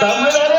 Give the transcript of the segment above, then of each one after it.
Tamam?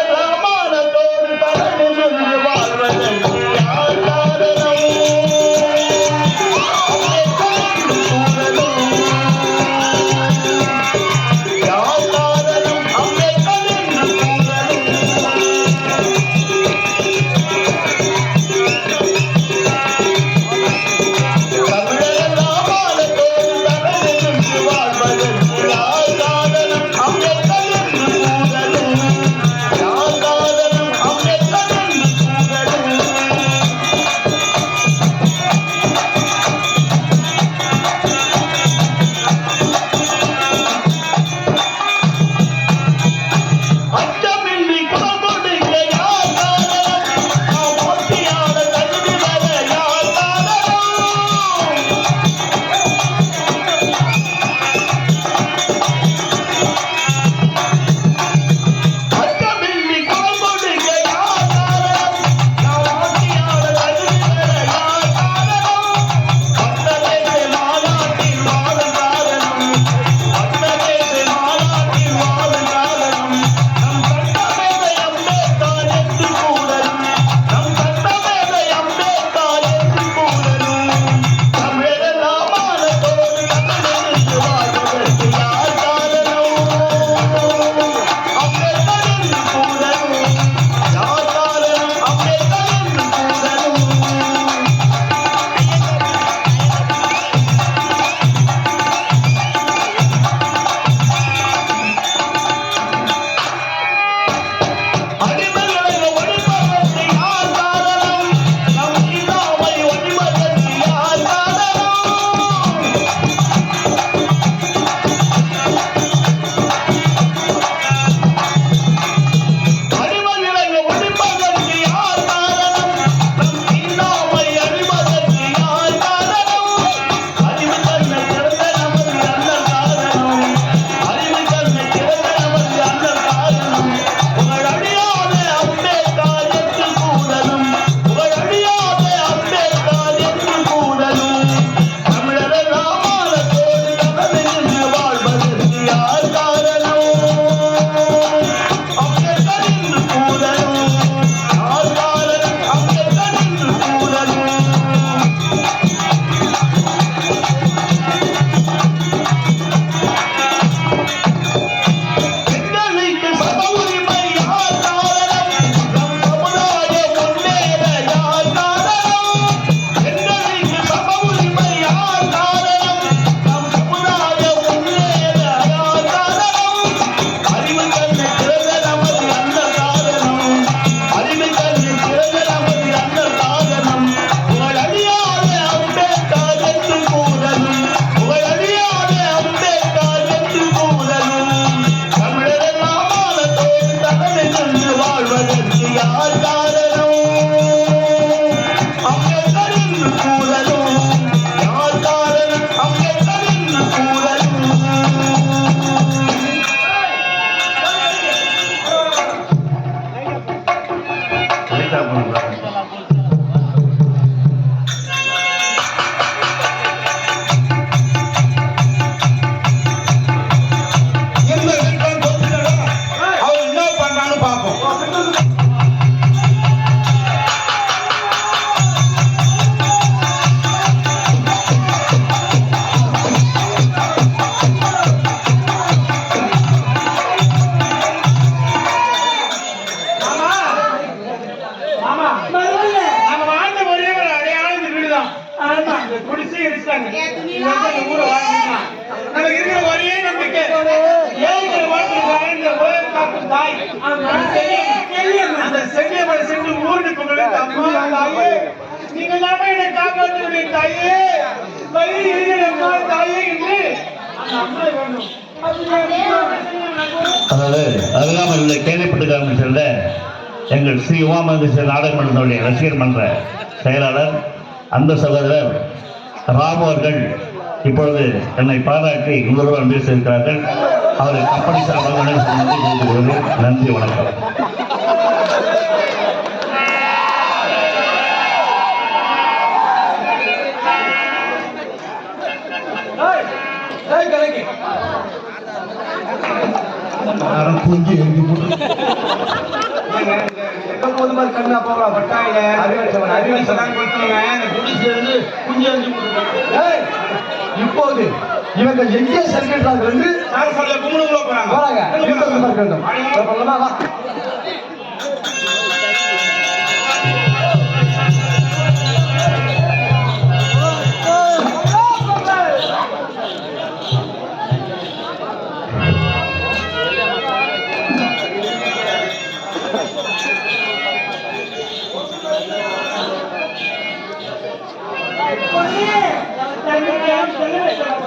நீங்கள் தான் என்னை காப்பாற்றுவீங்க தாயே. வழி இருக்கிறார் தாயே என்று. அது இல்லாமல் இந்த கேள்விப்பட்டுக்காரன் செல்ல எங்கள் ஸ்ரீ உமாமகேஸ்வர நாடகமன்றத்துடைய ரசிகர் மன்ற செயலாளர் அந்த சகோதரர் ராமு அவர்கள் இப்பொழுது என்னை பாராட்டி இவருடன் பேசியிருக்கிறார்கள் அவரை கம்பெனி சார்பாக நன்றி வணக்கம். நேரம் தூங்கி எழுதி போதுமாதிரி கண்ணா போகலாம் பட்டாயில அறிவச்சவன் அறிவச்சவன் இப்போது இவங்க எங்கே செல்கின்றார்கள் என்று போறாங்க. போறாங்க இருபத்தி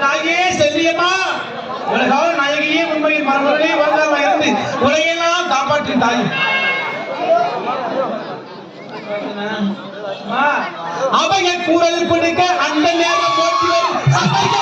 தாயே செல்வியம்மா உலகால நாயகியே உண்மையின் மரபுகளே வந்தாமல் இருந்து உலகையெல்லாம் காப்பாற்றி தாய். அவைய கூறல் கொடுக்க அந்த நேரம் போற்றி வரும். சமய